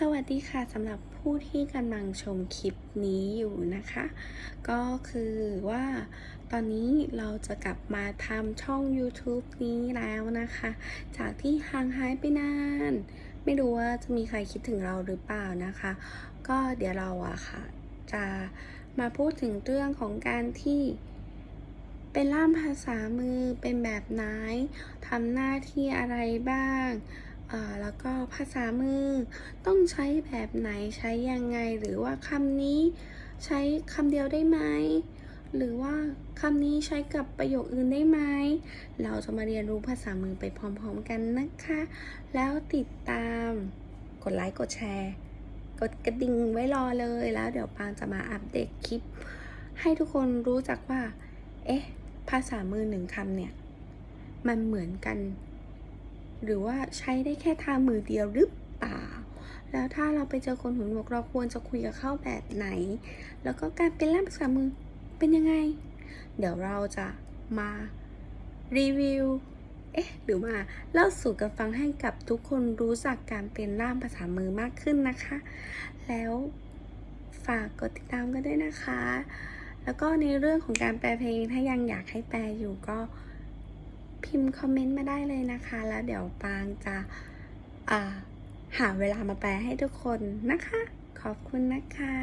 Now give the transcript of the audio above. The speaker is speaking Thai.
สวัสดีค่ะสำหรับผู้ที่กำลังชมคลิปนี้อยู่นะคะ ก็คือว่าตอนนี้เราจะกลับมาทำช่อง YouTube นี้แล้วนะคะ จากที่ห่างหายไปนาน ไม่รู้ว่าจะมีใครคิดถึงเราหรือเปล่านะคะ ก็เดี๋ยวเราอะค่ะ จะมาพูดถึงเรื่องของการที่เป็นล่ามภาษามือเป็นแบบไหนทำหน้าที่อะไรบ้าง แล้วก็ภาษามือต้องใช้แบบไหนใช้ยังไง หรือว่าคำนี้ใช้คำเดียวได้ไหมหรือว่าคำนี้ใช้กับประโยคอื่นได้ไหม เราจะมาเรียนรู้ภาษามือไปพร้อมๆกันนะคะ แล้วติดตาม กดไลค์กดแชร์ กดกระดิ่งไว้รอเลย แล้วเดี๋ยวปางจะมาอัปเดตคลิป ให้ทุกคนรู้จักว่า เอ๊ะ ภาษามือหนึ่งคำเนี่ย มันเหมือนกัน หรือว่าใช้ได้แค่ทางมือเดียวหรือเปล่า แล้วถ้าเราไปเจอคนหูหนวกเราควรจะคุยกับเขาแบบไหน แล้วก็การเป็นล่ามภาษามือเป็นยังไง เดี๋ยวเราจะมารีวิว เอ๊ะ หรือมาเล่าสู่กันฟังให้กับทุกคนรู้จักการเป็นล่ามภาษามือมากขึ้นนะคะ แล้วฝากกดติดตามกันด้วยนะคะ แล้วก็ในเรื่องของการแปลเพลงถ้ายังอยากให้แปลอยู่ก็ พิมพ์คอมเมนต์มาได้เลยนะคะ แล้วเดี๋ยวปางจะาหาเวลามาแปลให้ทุกคนนะคะ ขอบคุณนะคะ